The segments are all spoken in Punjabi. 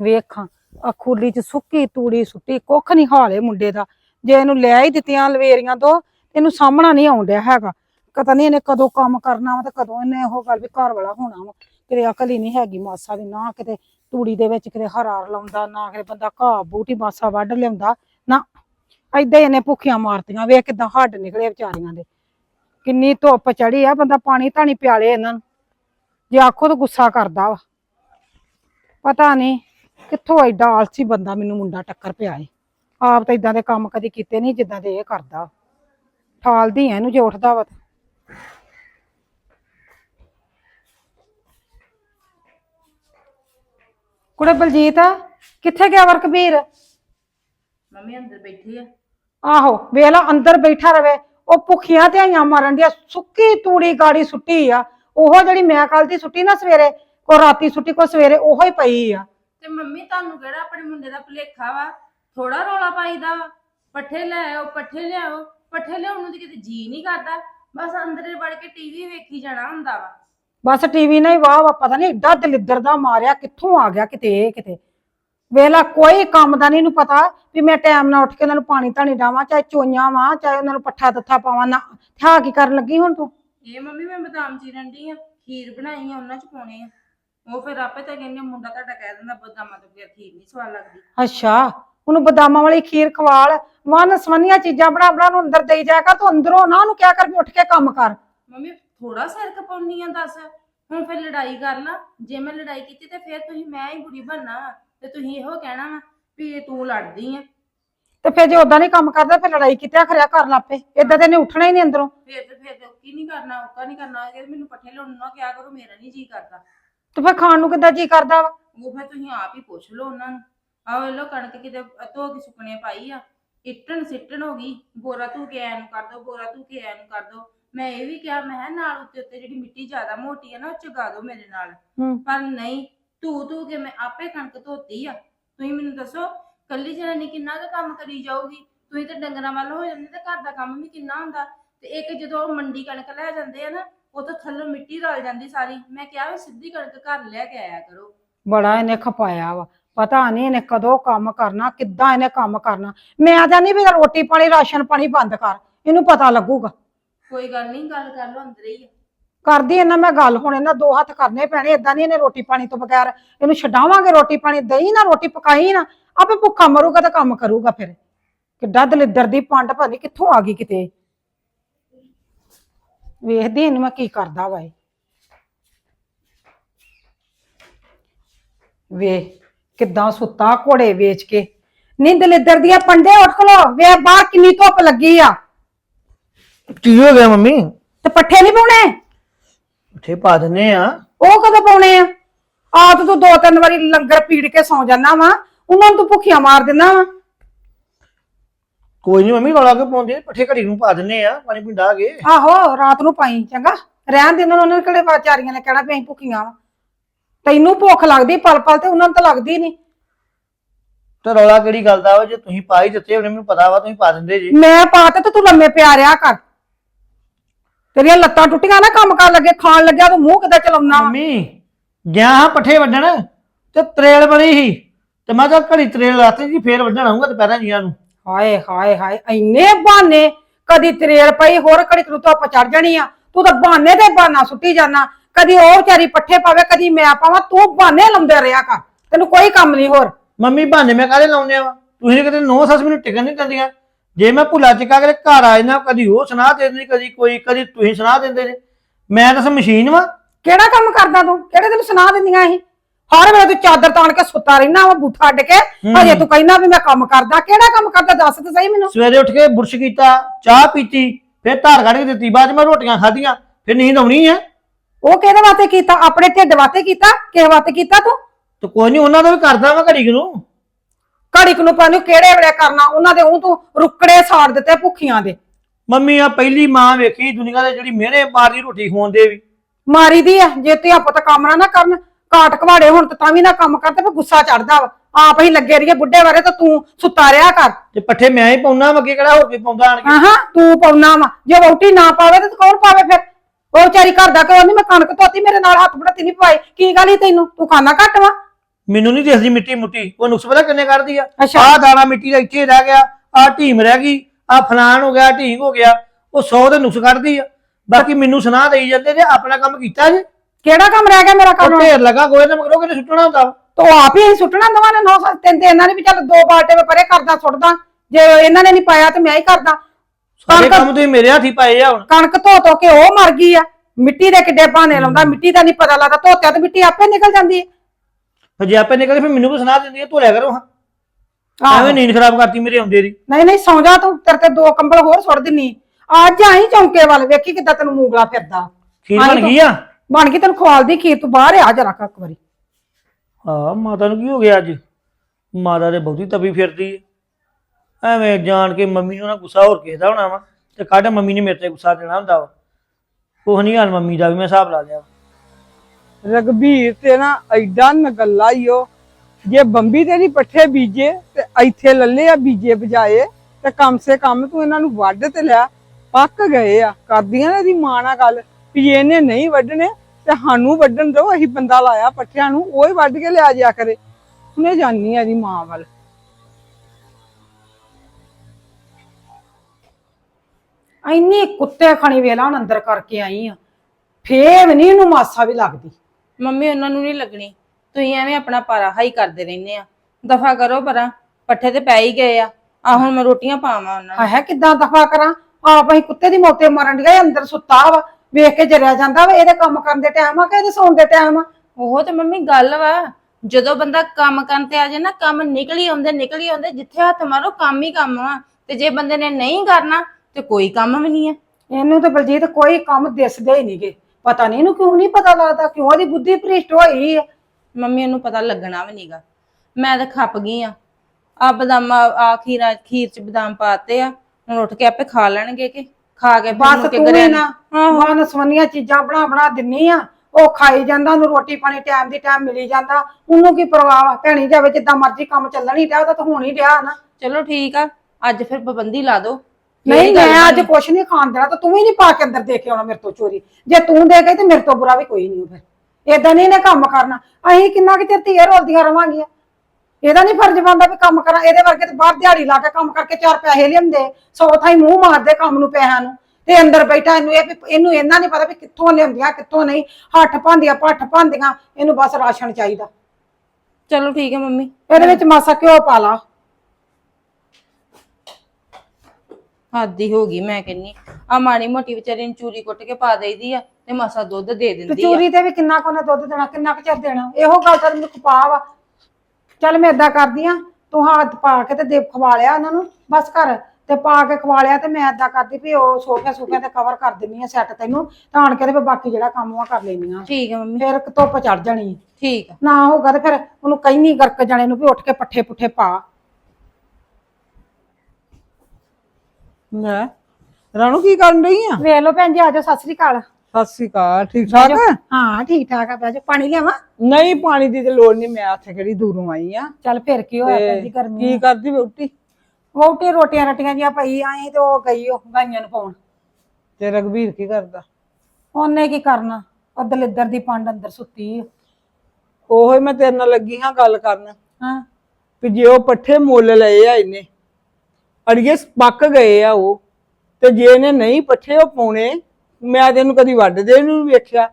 ਵੇਖਾਂ। ਆ ਖੁਰਲੀ ਚ ਸੁੱਕੀ ਤੂੜੀ ਸੁੱਟੀ, ਕੁੱਖ ਨਹੀਂ ਹਾਲੇ ਮੁੰਡੇ ਦਾ। ਜੇ ਇਹਨੂੰ ਲੈ ਹੀ ਦਿੱਤੀਆਂ ਲਵੇਰੀਆਂ ਤੋਂ, ਇਹਨੂੰ ਸਾਹਮਣਾ ਨਹੀਂ ਆਉਣ ਡਿਆ ਹੈਗਾ। ਪਤਾ ਨਹੀਂ ਇਹਨੇ ਕਦੋਂ ਕੰਮ ਕਰਨਾ ਵਾ ਤੇ ਕਦੋਂ ਇਹਨੇ ਇਹੋ ਗੱਲ ਵੀ ਘਰ ਵਾਲਾ ਹੋਣਾ ਵਾ। ਕਿਤੇ ਅਕਲ ਹੀ ਨਹੀਂ ਹੈਗੀ ਮਾਸਾ ਵੀ ਨਾ ਕਿਤੇ ਤੂੜੀ ਦੇ ਵਿੱਚ ਕਿਤੇ ਹਰਾਰ ਲਾਉਂਦਾ ਨਾ ਕਿਤੇ ਬੰਦਾ ਘਾਹ ਬੂਟੀ ਮਾਸਾ ਵੱਢ ਲਿਆਉਂਦਾ। ਨਾ, ਏਦਾਂ ਇਹਨੇ ਭੁੱਖੀਆਂ ਮਾਰਤੀਆਂ। ਵੇਖ ਕਿਦਾਂ ਹੱਡ ਨਿਕਲੇ ਵਿਚਾਰੀਆਂ ਦੇ। ਕਿੰਨੀ ਧੁੱਪ ਚੜੀ ਆ, ਬੰਦਾ ਪਾਣੀ ਧਾਣੀ ਪਿਆਲੇ ਇਹਨਾਂ ਨੂੰ। ਜੇ ਆਖੋ ਤਾਂ ਗੁੱਸਾ ਕਰਦਾ ਵਾ। ਪਤਾ ਨਹੀਂ ਕਿੱਥੋਂ ਐਡਾ ਆਲਸੀ ਬੰਦਾ ਮੈਨੂੰ ਮੁੰਡਾ ਟੱਕਰ ਪਿਆ ਏ। ਆਪ ਤਾਂ ਇਦਾਂ ਦੇ ਕੰਮ ਕਦੀ ਕੀਤੇ ਨਹੀਂ ਜਿੱਦਾਂ ਦੇ ਇਹ ਕਰਦਾ। ਠਾਲਦੀ ਐ ਇਹਨੂੰ ਜੇ ਉੱਠਦਾ ਵਾ ਤੇ। ਕੁੜੇ ਬਲਜੀਤ ਕਿੱਥੇ ਗਿਆ ਵਰਕਬੀਰ? ਮੰਮੀ ਅੰਦਰ ਬੈਠੀ ਆ। ਆਹੋ ਵੇਖ ਲਾ ਅੰਦਰ ਬੈਠਾ ਰਵੇ। ਉਹ ਭੁੱਖੀਆਂ ਤੇ ਆਈਆਂ ਮਾਰਨ ਦੀਆਂ ਸੁੱਕੀ ਤੂੜੀ ਗਾੜੀ ਸੁੱਟੀ ਆ। ਉਹ ਜਿਹੜੀ ਮੈਂ ਕੱਲ ਦੀ ਸੁੱਟੀ ਨਾ ਸਵੇਰੇ ਕੋ ਰਾਤੀ ਸੁੱਟੀ ਕੋ ਸਵੇਰੇ ਉਹੋ ਹੀ ਪਈ ਆ। ਤੇ ਮੰਮੀ ਤੁਹਾਨੂੰ ਕਿਹੜਾ ਆਪਣੇ ਮੁੰਡੇ ਦਾ ਭੁਲੇਖਾ ਵਾ? ਥੋੜਾ ਰੋਲਾ ਪਾਈਦਾ ਵਾ। ਪੱਠੇ ਲੈ ਆਓ ਪੱਠੇ ਲਿਆਓ ਪੱਠੇ ਲਿਆਉਣ ਨੂੰ ਤੇ ਕਿਤੇ ਜੀ ਨਹੀਂ ਕਰਦਾ। ਬਸ ਅੰਦਰੇ ਵੜ ਕੇ ਟੀਵੀ ਵੇਖੀ ਜਾਣਾ ਹੁੰਦਾ ਵਾ। ਬਸ ਟੀਵੀ ਨਾਲ ਹੀ ਵਾਹ ਵਾ ਪਤਾ ਨਹੀਂ ਏਡਾ ਦਲਿੱਦਰ ਦਾ ਮਾਰਿਆ ਕਿੱਥੋਂ ਆ ਗਿਆ ਕਿਤੇ ਇਹ ਕਿਤੇ। ਵੇਲਾ ਕੋਈ ਕੰਮ ਦਾ ਨਹੀਂ ਨੂੰ ਪਤਾ ਵੀ ਮੈਂ ਟਾਈਮ ਨਾਲ ਉੱਠ ਕੇ ਉਹਨਾਂ ਨੂੰ ਪਾਣੀ ਧਾਣੀ ਡਾਵਾਂ ਚਾਹੇ ਚੋਈਆਂ ਵਾਂ ਚਾਹੇ ਉਹਨਾਂ ਨੂੰ ਪੱਠਾ ਦੱਥਾ ਪਾਵਾਂ। ਨਾ ਥਾ ਕੀ ਕਰਨ ਲੱਗੀ ਹੁਣ ਤੂੰ? ਇਹ ਮੰਮੀ ਮੈਂ ਬਦਾਮ ਚੀਰਨ ਡਈ ਆ ਖੀਰ ਬਣਾਈ ਆ ਉਹਨਾਂ ਚ ਪਾਉਣੇ ਆ। ਉਹ ਫਿਰ ਆਪੇ ਤਾਂ ਕਹਿੰਦੇ ਮੁੰਡਾ ਤੁਹਾਡਾ ਕਹਿ ਦਿੰਦਾ ਬਦਾਮਾਂ ਤੋਂ ਬਗੈਰ ਖੀਰ ਨਹੀਂ ਸਵਾਦ ਲੱਗਦੀ। ਅੱਛਾ ਉਹਨੂੰ ਬਦਾਮਾਂ ਵਾਲੀ ਖੀਰ ਖਵਾਲ ਵਨ ਸਵੰਨੀਆਂ ਚੀਜ਼ਾਂ ਬਣਾ ਬਣਾ ਨੂੰ ਅੰਦਰ ਦੇਈ ਜਾਇਆ ਕਰ ਤੂੰ ਅੰਦਰੋਂ ਨਾ ਉਹਨੂੰ ਕਿਆ ਕਰ ਵੀ ਉੱਠ ਕੇ ਕੰਮ ਕਰ। ਮੰਮੀ ਥੋੜਾ ਸਿਰ ਕਪਾਉਣੀ ਆ ਦੱਸ। ਹੁਣ ਫਿਰ ਲੜਾਈ ਕਰ ਲਾ। ਜੇ ਮੈਂ ਲੜਾਈ ਕੀਤੀ ਤੇ ਫਿਰ ਤੁਸੀਂ ਮੈਂ ਹੀ ਬੁਰੀ ਬਣਨਾ ਵਾ ਤੇ ਤੁਸੀਂ ਇਹੋ ਕਹਿਣਾ ਵਾ ਵੀ ਇਹ ਤੂੰ ਲੜਦੀ ਆ। ਤੇ ਫਿਰ ਜੇ ਉਦਾਂ ਨਹੀਂ ਕੰਮ ਕਰਦਾ ਫਿਰ ਲੜਾਈ ਕਿਤੇ ਖਰਿਆ ਕਰ ਲਾਪੇ? ਇਦਾਂ ਤੇ ਇਹਨੇ ਉੱਠਣਾ ਹੀ ਨਹੀਂ ਅੰਦਰੋਂ। ਫਿਰ ਤੇ ਫਿਰ ਕੀ ਨਹੀਂ ਕਰਨਾ ਔਕਾ ਨਹੀਂ ਕਰਨਾ। ਕਿ ਮੈਨੂੰ ਪੱਠੇ ਲਾਉਣ ਨਾ ਕਿਹਾ ਕਰੋ ਮੇਰਾ ਨਹੀਂ ਜੀ ਕਰਦਾ। ਤੇ ਫਿਰ ਖਾਣ ਨੂੰ ਕਿੱਦਾਂ ਜੀ ਕਰਦਾ ਵਾ? ਉਹ ਫਿਰ ਤੁਸੀਂ ਆਪ ਹੀ ਪੁੱਛ ਲਓ ਉਹਨਾਂ ਨੂੰ। ਆਹ ਵੇਖ ਲਓ ਕਣਕ ਕਿਤੇ ਧੋ ਕੇ ਸੁੱਕਣੇ ਪਾਈ ਆ। ਇੱਟਣ ਸਿੱਟਣ ਹੋ ਗਈ। ਬੋਰਾ ਧੂ ਕੇ ਐ ਨੂੰ ਕਰ ਦੋ ਬੋਰਾ ਧੂ ਕੇ ਐ ਨੂੰ ਕਰ ਦੋ। ਮੈਂ ਇਹ ਵੀ ਕਿਹਾ ਮੈਂ ਕਿਹਾ ਨਾਲ ਉੱਤੇ ਉੱਤੇ ਜਿਹੜੀ ਮਿੱਟੀ ਜ਼ਿਆਦਾ ਮੋਟੀ ਆ ਨਾ ਉਹ ਚਗਾ ਦਿਓ ਮੇਰੇ ਨਾਲ। ਹੂੰ। ਪਰ ਨਹੀਂ ਧੂ ਧੂ ਕੇ ਮੈਂ ਆਪੇ ਕਣਕ ਧੋਤੀ ਆ। ਤੁਸੀਂ ਮੈਨੂੰ ਦੱਸੋ ਕੱਲੀ ਜਨਾਨੀ ਕਿੰਨਾ ਕੁ ਕੰਮ ਕਰੀ ਜਾਊਗੀ? ਤੁਸੀਂ ਤੇ ਡੰਗਰਾਂ ਵੱਲ ਹੋ ਜਾਂਦੇ ਤੇ ਘਰ ਦਾ ਕੰਮ ਵੀ ਕਿੰਨਾ ਹੁੰਦਾ? ਤੇ ਇੱਕ ਜਦੋਂ ਉਹ ਮੰਡੀ ਕਣਕ ਲੈ ਜਾਂਦੇ ਆ ਨਾ ਉਹ ਤੋਂ ਥੱਲੋਂ ਮਿੱਟੀ ਰਲ ਜਾਂਦੀ ਸਾਰੀ। ਮੈਂ ਕਿਹਾ ਵੀ ਸਿੱਧੀ ਕਣਕ ਘਰ ਲੈ ਕੇ ਆਇਆ ਕਰੋ। ਬੜਾ ਇਹਨੇ ਖਪਾਇਆ ਵਾ। ਪਤਾ ਨਹੀਂ ਇਹਨੇ ਕਦੋਂ ਕੰਮ ਕਰਨਾ ਕਿੱਦਾਂ ਇਹਨੇ ਕੰਮ ਕਰਨਾ। ਮੈਂ ਜਾਨੀ ਵੀ ਇਹਦਾ ਰੋਟੀ ਪਾਣੀ ਰਾਸ਼ਨ ਪਾਣੀ ਬੰਦ ਕਰ। ਇਹਨੂੰ ਪਤਾ ਲੱਗੂਗਾ। ਕੋਈ ਗੱਲ ਨਹੀਂ ਗੱਲ ਕਰ ਲਓ ਅੰਦਰ ਹੀ ਆ। ਕਰਦੀ ਇਹਨਾਂ ਮੈਂ ਗੱਲ ਹੁਣ ਇਹਨਾਂ ਦੋ ਹੱਥ ਕਰਨੇ ਪੈਣੇ ਇਦਾਂ ਨਹੀਂ ਇਹਨੇ ਰੋਟੀ ਪਾਣੀ ਤੋਂ ਬਗੈਰ ਇਹਨੂੰ ਛਡਾਵਾਂਗੇ ਰੋਟੀ ਪਾਣੀ ਦਈ ਨਾ ਰੋਟੀ ਪਕਾਈ ਨਾ। ਆਪੇ ਭੁੱਖਾ ਮਰੂਗਾ ਤਾਂ ਕੰਮ ਕਰੂਗਾ ਫਿਰ। ਕਿੱਡਾ ਦਲਿੱਦਰ ਦੀ ਪੰਡ ਭਾਨੀ ਕਿੱਥੋਂ ਆ ਗਈ ਕਿਤੇ। ਵੇਖਦੀ ਇਹਨੂੰ ਮੈਂ ਕੀ ਕਰਦਾ ਵਾ ਇਹ। ਵੇ ਕਿੱਦਾਂ ਸੁੱਤਾ ਘੋੜੇ ਵੇਚ ਕੇ। ਨੀ ਦਲਿੱਦਰ ਦੀਆਂ ਪੰਡੇ ਉੱਠ ਖਲੋ। ਵੇ ਬਾਹਰ ਕਿੰਨੀ ਧੁੱਪ ਲੱਗੀ ਆ। ਕੀ ਹੋ ਗਿਆ ਮੰਮੀ? ਤੇ ਪੱਠੇ ਨਹੀਂ ਪਾਉਣੇ? ਉੱਥੇ ਪਾ ਦਿੰਨੇ ਆ। ਉਹ ਕਦੋਂ ਪਾਉਣੇ ਆ? ਆਪ ਤੂੰ ਦੋ ਤਿੰਨ ਵਾਰੀ ਲੰਗਰ ਪੀੜ ਕੇ ਸੌ ਜਾਣਾ ਵਾ। ਉਹਨਾਂ ਨੂੰ ਤੂੰ ਭੁੱਖੀਆਂ ਮਾਰ ਦਿੰਦਾ ਵਾ। ਕੋਈ ਨਹੀਂ ਮੰਮੀ ਰੌਲਾ ਕੇ ਪਾਉਂਦੇ? ਪੱਠੇ ਘੜੀ ਨੂੰ ਪਾ ਦਿੰਨੇ ਆ ਪਾਣੀ ਪਿੰਡਾ ਗਏ ਆਹੋ ਰਾਤ ਨੂੰ ਪਾਈ ਚੰਗਾ। ਰਹਿਣ ਦੇ ਉਹਨਾਂ ਨੂੰ ਕਿਹੜੇ ਵਿਚਾਰੀਆਂ ਨੇ ਕਹਿਣਾ ਵੀ ਅਸੀਂ ਭੁੱਖੀਆਂ ਵਾ। ਤੈਨੂੰ ਭੁੱਖ ਲੱਗਦੀ ਪਲ ਪਲ ਤੇ ਉਹਨਾਂ ਨੂੰ ਤਾਂ ਲੱਗਦੀ ਨਹੀਂ ਤੇ ਰੌਲਾ ਕਿਹੜੀ ਗੱਲ ਦਾ ਵਾ ਜੇ ਤੁਸੀਂ ਪਾ ਹੀ ਦਿੱਤੇ ਉਹਨੇ ਮੈਨੂੰ ਪਤਾ ਵਾ ਤੁਸੀਂ ਪਾ ਦਿੰਦੇ ਜੀ। ਮੈਂ ਪਾ ਤੇ ਤੂੰ ਲੰਮੇ ਪਿਆ ਰਿਆ ਕਰ। ਤੇਰੀਆਂ ਲੱਤਾਂ ਟੁੱਟੀਆਂ ਨਾ ਕੰਮ ਕਰਨ ਲੱਗੇ ਖਾਣ ਲੱਗਿਆ ਤੂੰ ਮੂੰਹ ਕਿੱਦਾਂ ਚਲਾਉਣਾ ਮੰਮੀ ਗਿਆ ਹਾਂ ਪੱਠੇ ਵੱਢਣ ਤੇ ਤਰੇਲ ਬਣੀ ਸੀ। ਤੇ ਮੈਂ ਤਾਂ ਘੜੀ ਤਰੇਲ ਲਾਤੀ ਜੀ ਫੇਰ ਵੱਢਣ ਆਉਂਗਾ ਦੁਪਹਿਰਾਂ ਜੀਆਂ ਨੂੰ। ਹਾਏ ਹਾਏ ਹਾਏ ਇੰਨੇ ਬਹਾਨੇ ਕਦੀ ਤਰੇਲ ਪਈ ਹੋਰ ਕੜੀ ਤੂੰ ਧੁੱਪ ਚੜ ਜਾਣੀ ਆ। ਤੂੰ ਤਾਂ ਬਹਾਨੇ ਤੇ ਬਹਾਨਾ ਸੁੱਟੀ ਜਾਣਾ ਕਦੀ ਉਹ ਵਿਚਾਰੀ ਪੱਠੇ ਪਾਵੇ ਕਦੀ ਮੈਂ ਪਾਵਾਂ ਤੂੰ ਬਹਾਨੇ ਲਾਉਂਦੇ ਰਿਹਾ ਕਰ। ਤੈਨੂੰ ਕੋਈ ਕੰਮ ਨਹੀਂ ਹੋਰ। ਮੰਮੀ ਬਹਾਨੇ ਮੈਂ ਕਾਹਦੇ ਲਾਉਂਦੇ ਆ? ਤੁਸੀਂ ਕਿਤੇ ਨੋ ਸੱਸ ਮੈਨੂੰ ਟਿਕਣ ਨਹੀਂ ਦਿੰਦੀਆਂ। ਜੇ ਮੈਂ ਭੁੱਲਾ ਚੁੱਕਾ ਕੇ ਘਰ ਆ ਜਾਣਾ ਕਦੀ ਉਹ ਸੁਣਾ ਦੇ ਦਿੰਦੀ ਕਦੀ ਕੋਈ ਕਦੀ ਤੁਸੀਂ ਸੁਣਾ ਦਿੰਦੇ ਜੇ। ਮੈਂ ਤਾਂ ਮਸ਼ੀਨ ਵਾਂ। ਕਿਹੜਾ ਕੰਮ ਕਰਦਾ ਤੂੰ? ਕਿਹੜੇ ਤੈਨੂੰ ਸੁਣਾ ਦਿੰਦੀਆਂ ਇਹ? ਹਰ ਵੇਲੇ ਤੂੰ ਚਾਦਰ ਤਾਣ ਕੇ ਸੁੱਤਾ ਰਹਿਣਾ ਵਾ ਬੂਠਾ ਅੱਡ ਕੇ। ਹਜੇ ਤੂੰ ਕਹਿੰਦਾ ਵੀ ਮੈਂ ਕੰਮ ਕਰਦਾ ਕਿਹੜਾ ਕੰਮ ਕਰਦਾ ਦੱਸ ਤੇ ਸਹੀ ਮੈਨੂੰ। ਸਵੇਰੇ ਉੱਠ ਕੇ ਬੁਰਸ਼ ਕੀਤਾ ਚਾਹ ਪੀਤੀ ਫਿਰ ਧਾਰ ਕੱਢ ਕੇ ਦਿੱਤੀ ਬਾਅਦ 'ਚ ਮੈਂ ਰੋਟੀਆਂ ਖਾਧੀਆਂ ਫਿਰ ਨੀਂਦ ਆਉਣੀ ਹੈ ਉਹ ਕਿਹਦੇ ਵਾਸਤੇ ਕੀਤਾ? ਆਪਣੇ ਢਿੱਡ ਵਾਸਤੇ ਕੀਤਾ? ਕਿਸੇ ਵਾਸਤੇ ਕੀਤਾ ਤੂੰ? ਤੇ ਕੋਈ ਨਹੀਂ ਉਹਨਾਂ ਦਾ ਵੀ ਕਰਦਾ ਮੈਂ ਘੜੀ ਕੁ ਨੂੰ। ਘੜੀ ਕੁ ਨੂੰ ਪਾ ਨੂੰ ਕਿਹੜੇ ਵੇਲੇ ਕਰਨਾ ਉਹਨਾਂ ਦੇ ਉਹ ਤੂੰ ਰੁੱਕੜੇ ਸਾੜ ਦਿੱਤੇ ਭੁੱਖੀਆਂ ਦੇ। ਮੰਮੀ ਆ ਪਹਿਲੀ ਮਾਂ ਵੇਖੀ ਦੁਨੀਆ ਦੇ ਜਿਹੜੀ ਮਿਹਣੇ ਮਾਰਦੀ ਰੋਟੀ ਖਵਾਉਂਦੇ ਵੀ। ਮਾਰੀ ਦੀ ਆ ਜੇ ਤੇ ਪੁੱਤ ਕੰਮ ਨਾ ਨਾ ਕਰਨ ਕਾਟ ਕਵਾੜੇ ਹੁਣ ਤੇ ਵੀ ਨਾ ਕੰਮ ਕਰਦੇ ਫਿਰ ਗੁੱਸਾ ਚੜਦਾ ਵਾ। ਆਪ ਹੀ ਲੱਗੇ ਰਹੀਏ ਬੁੱਢੇ ਬਾਰੇ ਤਾਂ ਤੂੰ ਸੁੱਤਾ ਰਿਹਾ ਕਰ। ਤੇ ਪੱਠੇ ਮੈਂ ਹੀ ਪਾਉਣਾ ਅੱਗੇ ਕਿਹੜਾ ਹੋਰ ਕੋਈ ਪਾਉਂਦਾ ਆਣ ਕੇ? ਹਾਂ ਹਾਂ ਤੂੰ ਪਾਉਣਾ ਵਾ। ਜੇ ਵਹੁਟੀ ਨਾ ਪਾਵੇ ਤੇ ਕੌਣ ਪਾਵੇ ਫਿਰ? ਉਹ ਵਿਚਾਰੀ ਘਰ ਦਾ ਨਹੀਂ ਮੈਂ ਕਣਕ ਧੋਤੀ ਮੇਰੇ ਨਾਲ ਹੱਥ ਬੜਾਤੀ ਨਹੀਂ ਪਵਾਈ। ਕੀ ਗੱਲ ਹੀ ਤੈਨੂੰ? ਤੂੰ ਖਾਣਾ ਘੱਟ ਵਾ? ਮੈਨੂੰ ਨਹੀਂ ਦਿਸਦੀ ਮਿੱਟੀ ਮੁੱਟੀ। ਉਹ ਨੁਕਸ ਪਤਾ ਕਿੰਨੇ ਕੱਢਦੀ ਆ? ਅੱਛਾ। ਆਹ ਦਾਣਾ ਮਿੱਟੀ ਦਾ ਇੱਥੇ ਰਹਿ ਗਿਆ ਆਹ ਢੀਮ ਰਹਿ ਗਈ ਆਹ ਫਲਾਣ ਹੋ ਗਿਆ ਢੀਂਗ ਹੋ ਗਿਆ। ਉਹ 100 ਦੇ ਨੁਕਸ ਕੱਢਦੀ ਆ। ਬਾਕੀ ਮੈਨੂੰ ਸੁਣਾ ਦੇਈ ਜਾਂਦੇ ਜੇ ਆਪਣਾ ਕੰਮ ਕੀਤਾ ਜੇ। ਕਿਹੜਾ ਕੰਮ ਰਹਿ ਗਿਆ ਮੇਰਾ ਕੰਮ? ਉਹ ਢੇਰ ਲਗਾ ਗੋਏ ਨਾ ਮਗਰੋਂ ਕਿਤੇ ਸੁੱਟਣਾ ਹੁੰਦਾ ਵਾ। ਤੋ ਆਪ ਹੀ ਸੁੱਟਣਾ ਦਵਾਂ ਨੇ 9 ਤਿੰਨ ਤੇ ਇਹਨਾਂ ਨੇ ਵੀ ਚੱਲ ਦੋ ਬਾਲਟੇ ਪਰੇ ਕਰਦਾ ਸੁੱਟਦਾ। ਜੇ ਇਹਨਾਂ ਨੇ ਨਹੀਂ ਪਾਇਆ ਤੇ ਮੈਂ ਹੀ ਕਰਦਾ। ਸਾਰੇ ਕਣਕ ਕੰਮ ਤੁਸੀਂ ਮੇਰੇ ਹੱਥੀ ਪਾਏ ਆ ਹੁਣ। ਕਣਕ ਧੋ ਧੋ ਕੇ ਉਹ ਮਰ ਗਈ ਆ। ਮਿੱਟੀ ਦੇ ਕਿੱਡੇ ਬਹਾਨੇ ਲਾਉਂਦਾ ਮਿੱਟੀ ਦਾ ਨਹੀਂ ਪਤਾ ਲੱਗਦਾ ਧੋਤਿਆ ਤੇ ਮਿੱਟੀ ਆਪੇ ਨਿਕਲ ਜਾਂਦੀ ਹੈ ਫਿਰ ਜੇ ਆਪੇ ਨਿਕਲੇ ਫਿਰ ਮੈਨੂੰ ਵੀ ਸੁਣਾ ਦਿੰਦੀ ਆ ਧੋ ਲਿਆ ਕਰੋ ਹਾਂ। ਆਹੋ। ਐਵੇਂ ਨੀਂਦ ਖਰਾਬ ਕਰਤੀ ਮੇਰੇ ਆਉਂਦੇ ਦੀ। ਨਹੀਂ ਨਹੀਂ ਸੌਂ ਜਾ ਤੂੰ ਤੇਰੇ ਤੇ ਦੋ ਕੰਬਲ ਹੋਰ ਸੁੱਟ ਦਿੰਨੀ ਅੱਜ ਆਈ ਚੌਂਕੇ ਵੱਲ ਵੇਖੀ ਕਿੱਦਾਂ ਤੈਨੂੰ ਮੂੰਗਲਾ ਫਿਰਦਾ। ਖੀਰ ਬਣ ਤੂੰ- ਗਈ ਆ? ਬਣ ਗਈ ਤੈਨੂੰ ਖਵਾਲਦੀ ਖੀਰ ਤੂੰ ਬਾਹਰ ਆ ਜਰਾ ਇੱਕ ਵਾਰੀ। ਹਾਂ ਮਾਤਾ ਨੂੰ ਕੀ ਹੋ ਗਿਆ ਅੱਜ? ਮਾਤਾ ਦੇ ਬਹੁਤੀ ਤਪੀ ਫਿਰਦੀ ਐ ਐਵੇਂ ਜਾਣ ਕੇ ਮੰਮੀ ਨੂੰ ਨਾ ਗੁੱਸਾ ਹੋਰ ਕਿਸੇ ਦਾ ਹੋਣਾ ਵਾ ਤੇ ਕੱਢ ਮੰਮੀ ਨੇ ਮੇਰੇ ਤੇ ਗੁੱਸਾ ਦੇਣਾ ਹੁੰਦਾ ਵਾ। ਕੁਛ ਨਹੀਂ ਹਾਲ ਮੰਮੀ ਦਾ ਵੀ ਮੈਂ ਹਿਸਾਬ ਲਾ ਲਿਆ ਰਗਵੀਰ ਤੇ ਨਾ ਐਡਾ ਨਗੱਲਾ ਈ ਓ। ਜੇ ਬੰਬੀ ਤੇ ਨਹੀਂ ਪੱਠੇ ਬੀਜੇ ਤੇ ਇੱਥੇ ਲੱਲੇ ਆ ਬੀਜੇ ਬਜਾਏ ਤੇ ਕਮ ਸੇ ਕਮ ਤੂੰ ਇਹਨਾਂ ਨੂੰ ਵੱਢ ਤੇ ਲਿਆ ਪੱਕ ਗਏ ਆ। ਕਰਦੀਆਂ ਨੇ ਇਹਦੀ ਮਾਂ ਨਾਲ ਗੱਲ। ਵੀ ਜੇ ਇਹਨੇ ਨਹੀਂ ਵੱਢਣੇ ਤੇ ਸਾਨੂੰ ਵੱਢਣ ਦਿਓ ਅਸੀਂ ਬੰਦਾ ਲਾਇਆ ਪੱਠਿਆਂ ਨੂੰ ਉਹ ਹੀ ਵੱਢ ਕੇ ਲਿਆ ਜਿਆ ਕਰੇ। ਉਹਨੇ ਜਾਨੀ ਆ ਇਹਦੀ ਮਾਂ ਵੱਲ। ਇੰਨੀ ਕੁੱਤੇ ਖਣੀ ਵੇਲਾ ਹੁਣ ਅੰਦਰ ਕਰਕੇ ਆਈ ਆ। ਫੇਰ ਨਹੀਂ ਇਹਨੂੰ ਮਾਸਾ ਵੀ ਲੱਗਦੀ। ਮੰਮੀ ਉਹਨਾਂ ਨੂੰ ਨਹੀਂ ਲੱਗਣੀ। ਤੁਸੀਂ ਐਵੇਂ ਆਪਣਾ ਪਾਰਾ ਹਾਈ ਕਰਦੇ ਰਹਿੰਦੇ ਆ। ਦਫਾ ਕਰੋ ਪਰਾਂ ਪੱਠੇ ਤੇ ਪੈ ਹੀ ਗਏ ਆ। ਆ ਹੁਣ ਮੈਂ ਰੋਟੀਆਂ ਪਾਵਾਂ ਉਹਨਾਂ ਨੂੰ। ਹੈ ਕਿਦਾਂ ਦਫਾ ਕਰਾਂ? ਆਪ ਅਸੀਂ ਕੁੱਤੇ ਦੀ ਮੌਤੇ ਮਰਨ ਡਿਆ ਅੰਦਰ ਸੁੱਤਾ ਵਾ। ਵੇਖ ਕੇ ਜਰਿਆ ਜਾਂਦਾ ਵਾ ਇਹਦੇ ਕੰਮ ਕਰਨ ਦੇ ਟਾਈਮ ਆ ਕਿ ਇਹਦੇ ਸੌਣ ਦੇ ਟਾਈਮ ਆ? ਉਹ ਤੇ ਮੰਮੀ ਗੱਲ ਵਾ ਜਦੋਂ ਬੰਦਾ ਕੰਮ ਕਰਨ ਤੇ ਆ ਜਾਏ ਨਾ ਕੰਮ ਨਿਕਲ ਆਉਂਦੇ ਨਿਕਲ ਆਉਂਦੇ ਜਿੱਥੇ ਹੱਥ ਮਾਰੋ ਕੰਮ ਹੀ ਕੰਮ ਆ। ਤੇ ਜੇ ਬੰਦੇ ਨੇ ਨਹੀਂ ਕਰਨਾ ਤੇ ਕੋਈ ਕੰਮ ਵੀ ਨਹੀਂ ਹੈ ਇਹਨੂੰ ਤੇ ਬਲਜੀਤ ਕੋਈ ਕੰਮ ਦਿਸਦੇ ਹੀ ਨਹੀਂਗੇ। ਪਤਾ ਨਹੀਂ ਇਹਨੂੰ ਕਿਉਂ ਨਹੀਂ ਪਤਾ ਲੱਗਦਾ ਕਿਉਂ ਇਹਦੀ ਬੁੱਧੀ ਭ੍ਰਿਸ਼ਟ ਹੋਈ ਆ? ਮੰਮੀ ਨੂੰ ਪਤਾ ਲੱਗਣਾ ਵੀ ਨਹੀਂਗਾ। ਮੈਂ ਤਾਂ ਖੱਪ ਗਈ ਆ। ਆ ਬਦਾਮ ਆ ਖੀਰਾ ਖੀਰ ਚ ਬਦਾਮ ਪਾਤੇ ਆ। ਹੁਣ ਉੱਠ ਕੇ ਆਪੇ ਖਾ ਲੈਣਗੇ ਕਿ। ਖਾ ਕੇ ਫਿਰ ਬਸ ਮੁੜ ਕੇ ਤੂੰ ਨਾ। ਮਨ ਸਵੰਨੀਆਂ ਚੀਜ਼ਾਂ ਬਣਾ ਬਣਾ ਦਿੰਨੀ ਆ। ਉਹ ਖਾਈ ਜਾਂਦਾ ਉਹਨੂੰ ਰੋਟੀ ਪਾਣੀ ਟਾਈਮ ਦੀ ਟਾਈਮ ਮਿਲੀ ਜਾਂਦਾ। ਉਹਨੂੰ ਕੀ ਪਰਵਾਹ ਭੈਣੀ ਜਾਵੇ ਜਿੱਦਾਂ ਮਰਜ਼ੀ ਕੰਮ ਚੱਲਣ ਹੀ ਡਿਆ ਉਹਦਾ ਤਾਂ ਹੋਣ ਹੀ ਡਿਆ ਨਾ। ਚਲੋ ਠੀਕ ਆ ਅੱਜ ਫਿਰ ਪਾਬੰਦੀ ਲਾ ਦੋ ਨਹੀਂ ਮੈਂ ਅੱਜ ਕੁਛ ਨਹੀਂ ਖਾਣ ਦੇਣਾ ਤਾਂ ਤੂੰ ਵੀ ਨਹੀਂ ਪਾ ਕੇ ਅੰਦਰ ਦੇ ਕੇ ਆਉਣਾ ਮੇਰੇ ਤੋਂ ਚੋਰੀ। ਜੇ ਤੂੰ ਦੇ ਗਈ ਤੇ ਮੇਰੇ ਤੋਂ ਬੁਰਾ ਵੀ ਕੋਈ ਨਹੀਂ ਫਿਰ। ਏਦਾਂ ਨਹੀਂ ਇਹਨੇ ਕੰਮ ਕਰਨਾ। ਅਸੀਂ ਕਿੰਨਾ ਕਿ ਚਿਰ ਧੀਏ ਰੋਲਦੀਆਂ ਰਵਾਂਗੀਆਂ? ਇਹਦਾ ਨਹੀਂ ਫਰਜ਼ ਬਣਦਾ ਵੀ ਕੰਮ ਕਰਾਂ ਇਹਦੇ ਵਰਗੇ ਤੇ ਬਾਹਰ ਦਿਹਾੜੀ ਲਾ ਕੇ ਕੰਮ ਕਰਕੇ ਚਾਰ ਪੈਸੇ ਲਿਆਉਂਦੇ ਸੌ ਥਾਈ ਮੂੰਹ ਮਾਰਦੇ ਕੰਮ ਨੂੰ ਪੈਸਿਆਂ ਨੂੰ ਤੇ ਅੰਦਰ ਬੈਠਾ ਇਹਨੂੰ ਇਹ ਵੀ ਇਹਨੂੰ ਇਹਨਾਂ ਨਹੀਂ ਪਤਾ ਵੀ ਕਿੱਥੋਂ ਲਿਆਉਂਦੀਆਂ ਕਿੱਥੋਂ ਨਹੀਂ ਹੱਠ ਭਾਂਦੀਆਂ ਪੱਠ ਭਾਂਦੀਆਂ ਇਹਨੂੰ ਬਸ ਰਾਸ਼ਨ ਚਾਹੀਦਾ। ਚਲੋ ਠੀਕ ਹੈ ਮੰਮੀ। ਇਹਦੇ ਵਿੱਚ ਮਾਸਾ ਘਿਓ ਪਾ ਲਾ। ਹੱਦੀ ਹੋ ਗਈ ਮੈਂ ਕਹਿੰਨੀ ਆ। ਮਾੜੀ ਮੋਟੀ ਵਿਚਾਰੀ ਨੂੰ ਚੂਰੀ ਕੁੱਟ ਕੇ ਪਾ ਦੇਈਦੀ ਆ ਤੇ ਮਸਾ ਦੁੱਧ ਦੇ ਤੇ ਦਿੰਦੀ ਆ। ਚੂਰੀ ਤੇ ਵੀ ਕਿੰਨਾ ਕੁ ਦੁੱਧ ਦੇਣਾ ਕਿੰਨਾ ਕੁ ਚਿਰ ਦੇਣਾ? ਇਹੋ ਗੱਲ ਤਾਂ ਮੈਨੂੰ ਖਪਾ ਵਾ। ਚੱਲ ਮੈਂ ਏਦਾਂ ਕਰਦੀ ਆ ਤੂੰ ਹੱਥ ਪਾ ਕੇ ਤੇ ਦੇ ਖਵਾ ਲਿਆ ਉਹਨਾਂ ਨੂੰ ਬਸ ਕਰ ਤੇ ਪਾ ਕੇ ਖਵਾ ਲਿਆ ਤੇ ਮੈਂ ਏਦਾਂ ਕਰਦੀ ਵੀ ਉਹ ਸੋਫੇ ਸੋਫਿਆਂ ਤੇ ਕਵਰ ਕਰ ਦਿੰਨੀ ਆ ਸੈੱਟ ਤੈਨੂੰ ਤਾਂ ਆਣ ਕੇ ਤੇ ਫਿਰ ਬਾਕੀ ਜਿਹੜਾ ਕੰਮ ਆ ਕਰ ਲੈਣੀ ਆ। ਠੀਕ ਹੈ ਮੰਮੀ। ਫਿਰ ਧੁੱਪ ਚੜ ਜਾਣੀ। ਠੀਕ ਆ। ਨਾ ਹੋਗਾ ਤੇ ਫਿਰ ਉਹਨੂੰ ਕਹਿਨੀ ਗਰਕ ਜਾਣੇ ਨੂੰ ਵੀ ਉੱਠ ਕੇ ਪੱਠੇ ਪੁੱਠੇ ਪਾ। ਲੈ ਰਾਣੂ ਕੀ ਕਰਨ ਰਹੀ ਆ? ਵੇਖ ਲਓ ਭੈਣ ਜੀ ਆਜੋ ਸਤਿ ਸ੍ਰੀ ਅਕਾਲ। ਸਤਿ ਸ਼੍ਰੀ ਅਕਾਲ ਠੀਕ ਠਾਕ ਆ? ਹਾਂ? ਠੀਕ ਠਾਕ ਆ ਬੈਜੋ ਪਾਣੀ ਲਿਆਵਾਂ? ਨਹੀਂ ਪਾਣੀ ਦੀ ਤੇ ਲੋੜ ਨਹੀਂ ਮੈਂ ਇੱਥੇ ਕਿਹੜੀ ਦੂਰੋਂ ਆਈ ਆ। ਚੱਲ ਫਿਰ ਕੀ ਹੋਇਆ ਜੀ ਗਰਮੀ ਕੀ ਕਰਦੀ ਬੇਟੀ ਵੋਟੀ ਰੋਟੀਆਂ ਰੱਟੀਆਂ ਜੀਆਂ ਪਈ ਆਈ ਤੇ ਉਹ ਗਈ ਉਹ ਗਾਈਆਂ ਨੂੰ ਪਾਉਣ। ਤੇ ਰਗਵੀਰ ਕੀ ਕਰਦਾ? ਉਹਨੇ ਕੀ ਕਰਨਾ? ਉਹ ਦਲਿੱਦਰ ਦੀ ਪੰਡ ਅੰਦਰ ਸੁੱਤੀ ਆ। ਉਹੋ ਹੀ ਮੈਂ ਤੇਰੇ ਨਾਲ ਲੱਗੀ ਹਾਂ ਗੱਲ ਕਰਨ। ਹਾਂ। ਵੀ ਜੇ ਉਹ ਪੱਠੇ ਮੁੱਲ ਲਏ ਆ ਇਹਨੇ ਅੜੀਏ ਪੱਕ ਗਏ ਆ ਉਹ ਤੇ ਜੇ ਇਹਨੇ ਨਹੀਂ ਪੱਠੇ ਉਹ ਪਾਉਣੇ ਮੈਂ ਤੇ ਕਦੀ ਵੱਢਦੇ ਨੂੰ ਵੇਖਿਆ।